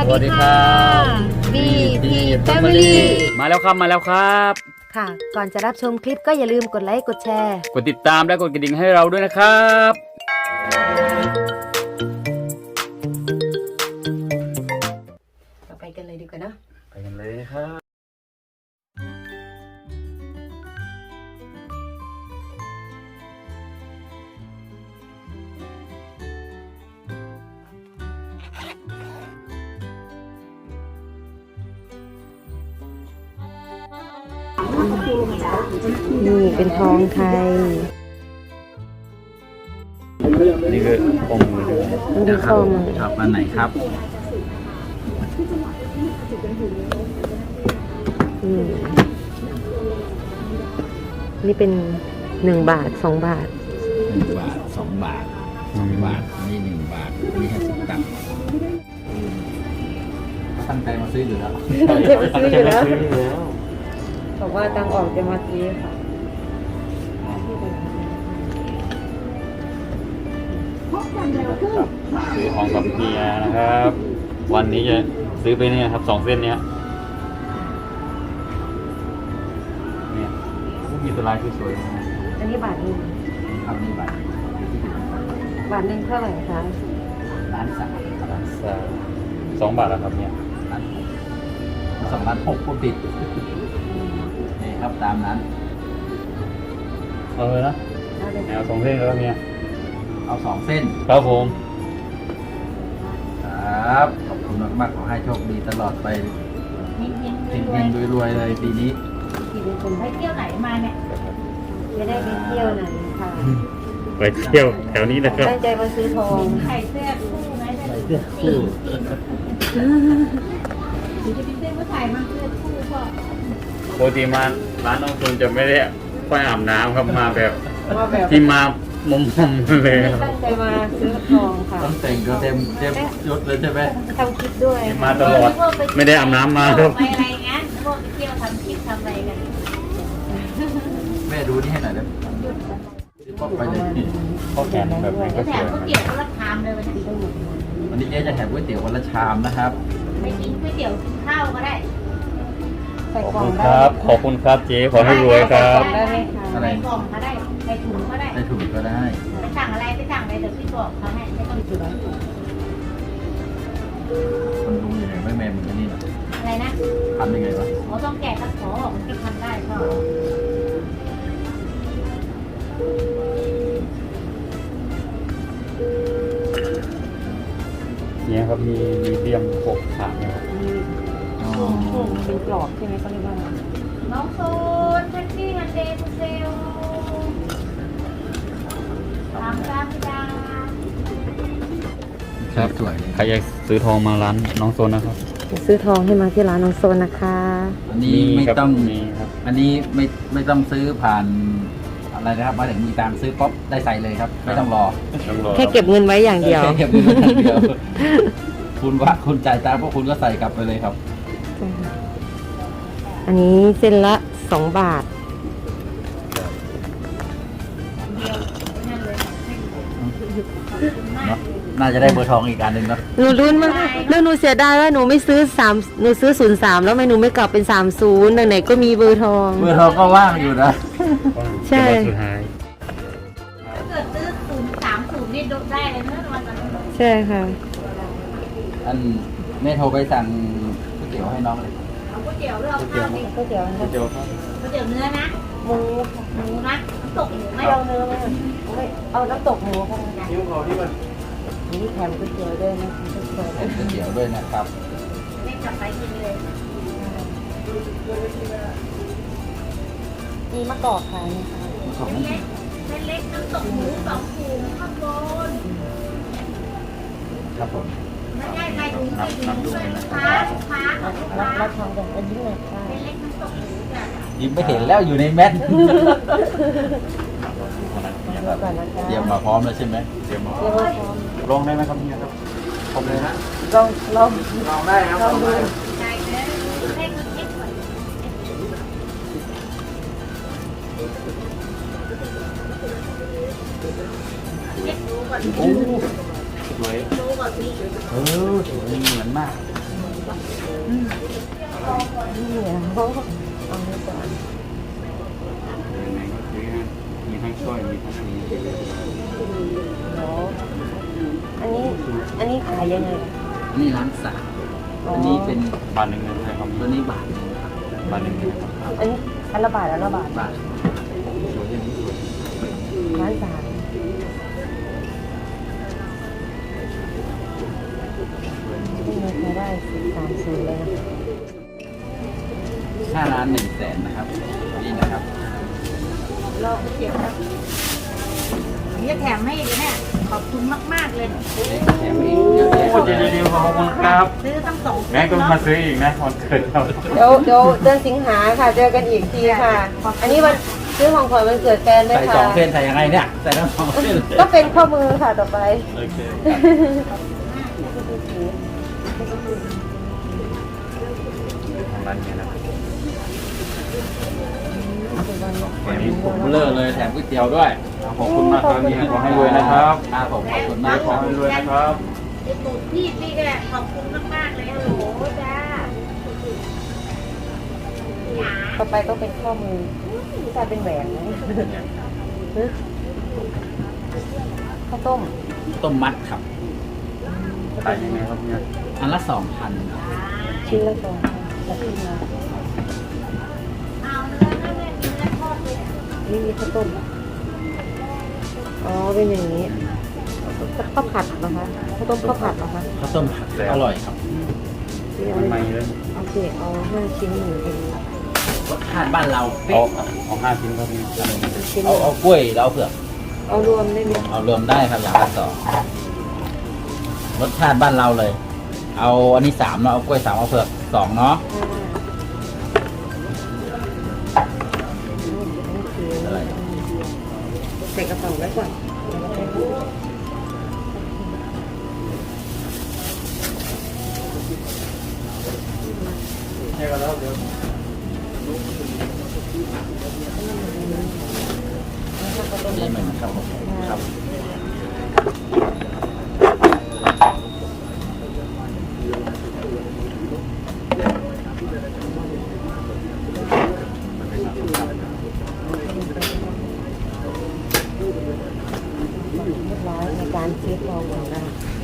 วัสสวัสดีดีครัค่ะบ BP Family Family มาแล้วครับมาแล้วครับ ค่ะ ก่อนจะรับชมคลิปก็อย่าลืมกดไลค์กดแชร์ กดติดตามและกดกระดิ่งให้เราด้วยนะครับเราไปกันเลยดีกว่าเนอะไปกันเลยครับ นี่เป็นทองไทย นี่คือองค์มือด้วยมันเป็นทองชอบอันไหนครับ อืมนี่เป็นหนึ่งบาทสองบาท หนึ่งบาทสองบาทสองบาทอันนี่หนึ่งบาทอันนี่ห้าสิบตังค์ตั้งใจมาซื้ออยู่แล้ว ตั้งใจมาซื้ออยู่แล้ว บอกว่าตังออกจะมาซื้อค่ะซื้อของกับเฮียนะครับ วันนี้จะซื้อไปเนี่ยครับสองเส้นเนี้ยเนี่ยมีตัวลายสวยๆนะอันนี้บาทหนึ่งครับนี่บาทบาทหนึ่งเท่าไหร่คะล้านสามร้านสามสองบาทแล้วครับเนี่ยล้านหกสองล้านหกพูดผิดนี่ ครับตามนั้น เอาเลยนะเอาเลยแนวสองเส้นแล้วเนี่ยเอาสองเส้น ครับผม ครับ ขอบคุณมากๆขอให้โชคดีตลอดไปเฮงๆรวยๆเลยปีนี้ที่เป็นคนไปเที่ยวไหนมาเนี่ยไม่ได้ไปเที่ยวไหนค่ะไปเที่ยวแถวนี้นะครับ ตั้งใจมาซื้อทองใส่เสื้อคู่ไหมได้เสื้อคู่หรือจะเป็นเสื้อผู้ชายมาเสื้อคู่ก็ปกติมา ร้านน้องคุณจะไม่ได้ค่อยอาบน้ำครับมาแบบว่าแบบที่มามอมๆเลยครับตั้งใจมาซื้อทองค่ะต้องแต่งก็เต็มเต็มยศเลยใช่ไหมทำคลิปด้วยมาตลอดไม่ได้อาบน้ำมาครับไปอะไรงั้นพวกไปเที่ยวทำคลิปทำอะไรกันแม่ดูนี่ให้หน่อยเด้อป๊อปไปเลยนี่ข้อแขนแบบนี้ก็แถสมวยก๋วยนะเตี๋ยวคนละชามเลยวันนี้วันนี้เจ๊จะแถมก๋วยเตี๋ยววันละชามนะครับ ไปกินก๋วยเตี๋ยวกินข้าวก็ได้ ใส่ขอบกล่องคุณคได้รับ ขอบคุณครับเจ๊ขอให้รวยครับได้ไหมคะอะไรใส่กล่องก็ได้ใส่ถุงก็ได้ ได้ถุงก็ได้ ไปสั่งอะไรไปสั่งอะไรเดี๋ยวพี่บอกเขาให้ไม่ต้องจุดมันรู้ยังไงไม่แม่มึงอันนี่นะอะไรนะทำยังไงวะเขาต้องแกะตะขอออกมันจะทำได้ก็เนี่ยครับมีมีเดียมหกขาเนี่ยครับ อ๋อเป็นกรอบใช่ไหมเขาเรียกว่าน้องโซนแท็กซี่ฮันเดย์เซลตามตามดาครับสวยเลยใครอยากซื้อทองมาร้านน้องโซนนะครับซื้อทองให้มาที่ร้านน้องโซนนะคะ อันนี้ไม่ครับต้อง มีครับ อันนี้ไม่ไม่ต้องซื้อผ่านอะไรนะครับ มาถึงมีตังค์ซื้อป๊อปได้ใส่เลยครับ ไม่ต้องรอต้องรอแค่เก็บเงินไว้อย่างเดียว แค่เก็บเงินอย่างเดียว คุณว่าคุณจ่ายตังค์พวกคุณก็ใส่กลับไปเลยครับ อันนี้เส้นละสองบาทเดียวนั่นเลยขอบคุณมากเนาะน่าจะได้เบอร์ทองอีกอันหนึ่งเนาะหนูรุ้นมากแล้วหนูเสียดายว่าหนูไม่ซื้อสามหนูซื้อศูนย์สามแล้วทำไมหนูไม่กลับเป็นสามศูนย์ไหนๆก็มีเบอร์ทอง เบอร์ทองก็ว่างอยู่นะใช่ เป็นวันสุดท้าย ถ้าเกิดซื้อศูนย์สามศูนย์นี่โดนได้เลยเมื่อวันนั้น ใช่ค่ะ อันแม่โทรไปสั่งก๋วยเตี๋ยวให้น้องเลยเอา ก๋วยเตี๋ยวหรือเอาข้าวดิก๋วยเตี๋ยวเดี๋ยวครับก๋วยเตี๋ยวเนื้อนะหมูหมูนะตกหมูไหมไม่เอาเนื้อไหมเอาน้ำตกหมูค่ะนี่แถมก๋วยเตี๋ยวด้วยนะคะก๋วยเตี๋ยวเป็นก๋วยเตี๋ยวด้วยนะครับไม่กลับไปกินเลยมีมะกอกขายไหมคะของเล็กเล็กน้ำตกหมูสองถุงข้างบนครับผมไม่ได้ใค รับรับทองกันอันนี้เลยค่ะยิ้มไม่เห็นแล้วอยู่ในแมทเดี๋ยวก่นเตรียมมาพร้อมแล้วใช่ไหมเดี๋ยวมาพร้อมลองได้ไหมครับเนี่ยครับขอบเลยนะลองลองลองได้ครับลองได้ใจเลยให้คุณเอ็กซ์ก่อน เอ็กซ์ดูก่อนโอ้สวยดูก่อนสิเออสวยเหมือนมากดเนี่ยเขาเอาไว้ก่อนมีทั้งช่วยมีทั้งนี้เดี๋ยวอันนี้ อันนี้ขายยังไงอันนี้ร้านสามอันนี้เป็นบาทหนึ่งเลยครับตัวนี้บาทหนึ่งครับบาทหนึ่งนะครับอันนี้อันละบาทอันละบาทบาท ขอบคุณครับซื้อตั้งสองแม่ก็มาซื้ออีกนะวันเกิดเราเดี๋ยวเดี๋ยวเดือนสิงหาค่ะเจอกันอีกทีค่ะ อันนี้วันซื้อของขวัญวันเกิดแฟนด้วยใส่ค่ะสองเส้นใส่ยังไงเนี่ยใส่ทั้งสองเส้นเลยก็เป็นข้อมือค่ะต่อไปโอเคของร้านนี้นะวันนี้ผมเลิกเลยแถมก๋วยเตี๋ยวด้วย ขอบคุณมากครับนี่ขอให้รวยนะครับ ครับผมขอบคุณมากขอให้รวยนะครับ ไอ้ตูดพี่พี่ก็ขอบคุณมากๆเลยฮัลโหลจ้าต่อไปก็เป็นข้อมือที่กลายเป็นแหวนนะฮึข้าวต้มต้มมัดครับขายยังไงครับเนี่ยอันละสองพันชิ้นละสองจะขึ้นมาเอาเนื้อเนื้อเนื้อทอดเลยนี่มีข้าวต้มอ๋อเป็นอย่างนี้ ข้าวผัดเหรอคะข้าวต้มข้าวผัดเหรอคะข้าวต้มผัดอร่อยครับที่เอาใหม่ๆเลยโอเคเอาห้าชิ้นหนึ่งเป็นรสชาติบ้านเราเอาเป๊ะเอาห้าชิ้นครับพี่ชิ้นเอาเอากล้วยแล้วเอาเผือกเอารวมได้ไหมเอารวมได้ครับอย่างละสองรสชาติบ้านเราเลย เอาอันนี้สามเนาะเอากล้วยสามเอาเผือกสองเนาะ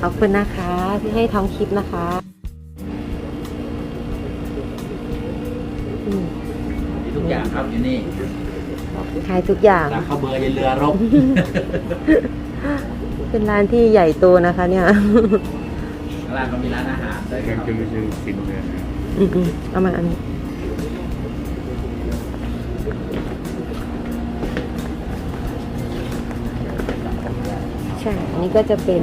ขอบคุณนะคะที่ให้ทำคลิปนะคะอืมมีทุกอย่างครับที่นี่ขายทุกอย่างร้านข้าวเบอร์ยันเรือรบเป็นร้านที่ใหญ่โตนะคะเนี่ยข้างล่างก็มีร้านอาหารด้วยยังครับจะไม่ซื้อสินเลยอืมๆเอามาอันนี้ใช่ อันนี้ก็จะเป็น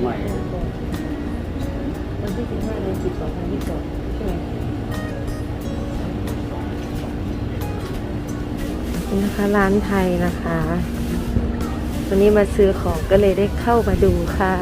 ใหม่วันที่สิบห้าเดือนสิบสองพันยี่สิบสองใช่ไหมนี่นะคะร้านไทยนะคะ วันนี้มาซื้อของก็เลยได้เข้ามาดูค่ะ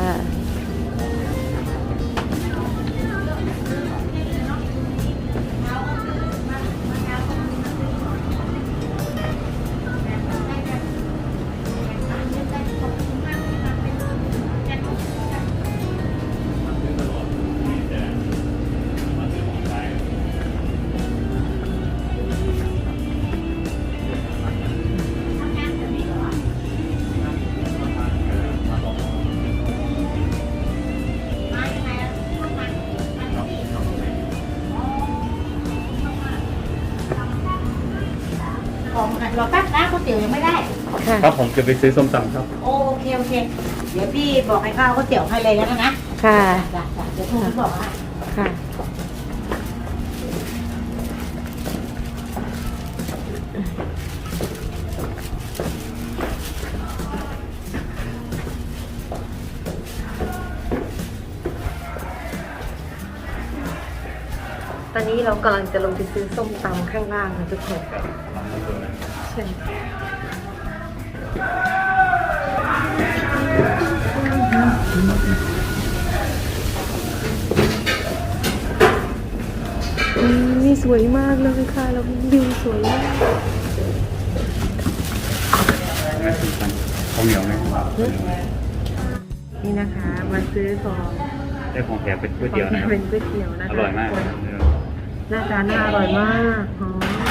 เตี๋ยวยังไม่ได้ ค่ะ ครับผมจะไปซื้อส้มตำครับ โอเคเคโอเค เดี๋ยวพี่บอกให้ข้าวก๋วยเตี๋ยวให้เลยแล้วกันนะค่ะ จ้ะจ้ะเดี๋ยวโทรไปบอกให้ค่ะ ตอนนี้เรากำลังจะลงไปซื้อส้มตำข้างล่างนะทุกคนใช่อื มนี่สวยมากเลยค่ะแล้ววิวสวยมากข้าวเหนียวไหมนี่นะคะมาซื้อของได้ของแถมเป็นก๋วยเตี๋ยวนะครับเป็นก๋วยเตี๋ยวนะคะอร่อยมากหน้าตาน่าอร่อยมากหอม